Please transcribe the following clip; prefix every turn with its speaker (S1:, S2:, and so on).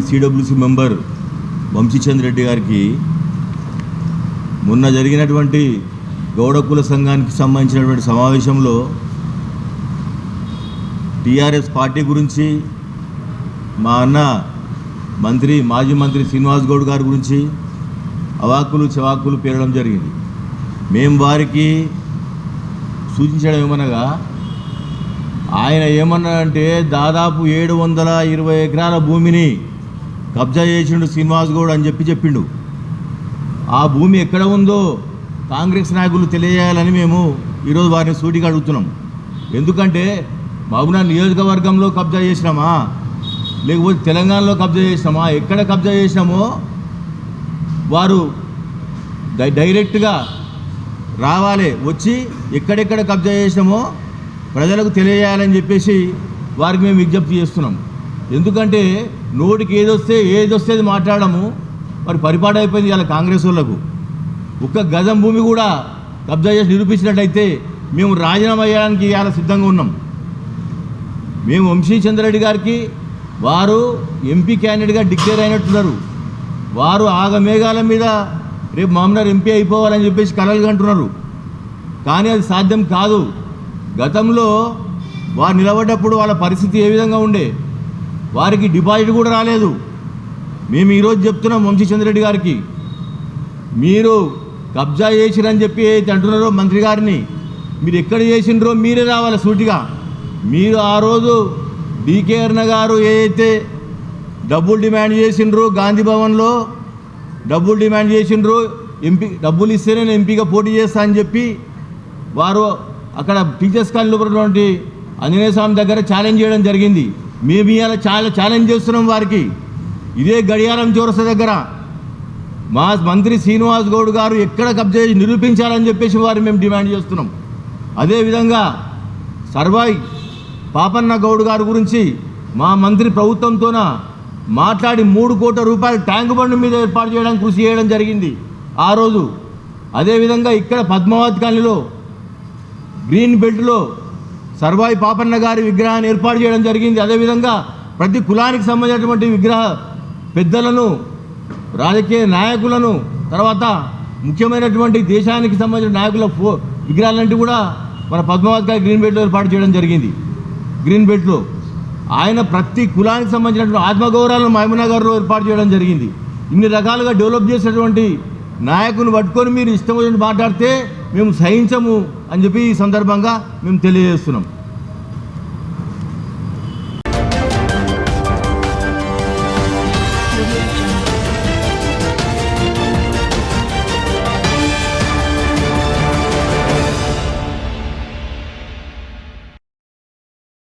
S1: CWC member Vamshichandra Reddy గారికి మొన్న జరిగినటువంటి గౌడకుల సంఘానికి సంబంధించినటువంటి సమావేశంలో టీఆర్ఎస్ పార్టీ గురించి మా అన్న మంత్రి మాజీ మంత్రి శ్రీనివాస్ గౌడ్ గారి గురించి అవాకులు చవాకులు పేరడం జరిగింది. మేము వారికి సూచించడం ఏమనగా ఆయన ఏమన్నాడంటే దాదాపు ఏడు వందల ఇరవై ఎకరాల భూమిని కబ్జా చేసిండు శ్రీనివాస్ గౌడ్ అని చెప్పి చెప్పిండు. ఆ భూమి ఎక్కడ ఉందో కాంగ్రెస్ నాయకులు తెలియజేయాలని మేము ఈరోజు వారిని సూటిగా అడుగుతున్నాం. ఎందుకంటే బాబునా నియోజకవర్గంలో కబ్జా చేసినామా? లేకపోతే తెలంగాణలో కబ్జా చేసినామా? ఎక్కడ కబ్జా చేసినామో వారు డై- డైరెక్ట్గా రావాలి వచ్చి ఎక్కడెక్కడ కబ్జా చేసినామో ప్రజలకు తెలియజేయాలని చెప్పేసి వారికి మేము విజ్ఞప్తి చేస్తున్నాం. ఎందుకంటే నోటికి ఏదొస్తే ఏదొస్తే అది మాట్లాడము. మరి పరిపాటు అయిపోయింది ఇలా కాంగ్రెస్ వాళ్ళకు. ఒక్క గజం భూమి కూడా కబ్జా చేసి నిరూపించినట్టయితే మేము రాజీనామా చేయడానికి ఇవాళ సిద్ధంగా ఉన్నాం. మేము వంశీ చంద్రరెడ్డి గారికి వారు ఎంపీ క్యాండిడేట్గా డిక్లేర్ అయినట్టున్నారు. వారు ఆగమేఘాల మీద రేపు మామూలు ఎంపీ అయిపోవాలని చెప్పేసి కలలు కంటున్నారు. కానీ అది సాధ్యం కాదు. గతంలో వారు నిలబడ్డప్పుడు వాళ్ళ పరిస్థితి ఏ విధంగా ఉండే? వారికి డిపాజిట్ కూడా రాలేదు. మేము ఈరోజు చెప్తున్నాం వంశీ చంద్రెడ్డి గారికి. మీరు కబ్జా చేసిరని చెప్పి అంటున్నారో మంత్రి గారిని మీరు ఎక్కడ చేసినరో మీరే రావాలి సూటిగా. మీరు ఆ రోజు డికేఆర్న గారు ఏదైతే డబ్బులు డిమాండ్ చేసిండ్రు గాంధీ భవన్లో డబ్బులు డిమాండ్ చేసిండ్రు ఎంపీ డబ్బులు ఇస్తే నేను ఎంపీగా పోటీ చేస్తా అని చెప్పి వారు అక్కడ టీచర్స్ కాలనీలో ఉన్నటువంటి ఆంజనేయ స్వామి దగ్గర ఛాలెంజ్ చేయడం జరిగింది. మేము ఇవాళ చాలా ఛాలెంజ్ చేస్తున్నాం వారికి. ఇదే గడియారం చౌరస్తా దగ్గర. మా మంత్రి శ్రీనివాస్ గౌడ్ గారు ఎక్కడ కబ్జా నిరూపించాలని చెప్పేసి వారు మేము డిమాండ్ చేస్తున్నాం. అదేవిధంగా సర్వాయి పాపన్న గౌడ్ గారి గురించి మా మంత్రి ప్రభుత్వంతోన మాట్లాడి మూడు కోట్ల రూపాయల ట్యాంక్ బండ్ మీద ఏర్పాటు చేయడానికి కృషి చేయడం జరిగింది ఆ రోజు. అదేవిధంగా ఇక్కడ పద్మావతి కాలనీలో గ్రీన్ బెల్ట్లో సర్వాయి పాపన్న గారి విగ్రహాన్ని ఏర్పాటు చేయడం జరిగింది. అదేవిధంగా ప్రతి కులానికి సంబంధించినటువంటి విగ్రహ పెద్దలను రాజకీయ నాయకులను తర్వాత ముఖ్యమైనటువంటి దేశానికి సంబంధించిన నాయకుల ఫో విగ్రహాలంటే కూడా మన పద్మావతి గారి గ్రీన్ బెల్ట్లో ఏర్పాటు చేయడం జరిగింది. గ్రీన్ బెల్ట్లో ఆయన ప్రతి కులానికి సంబంధించినటువంటి ఆత్మగౌరవాలను మహబూబ్నగర్లో ఏర్పాటు చేయడం జరిగింది. ఇన్ని రకాలుగా డెవలప్ చేసినటువంటి నాయకుని పట్టుకొని మీరు ఇష్టం వచ్చినట్టు మాట్లాడితే మేము సహించము అని చెప్పి ఈ సందర్భంగా మేము తెలియజేస్తున్నాం.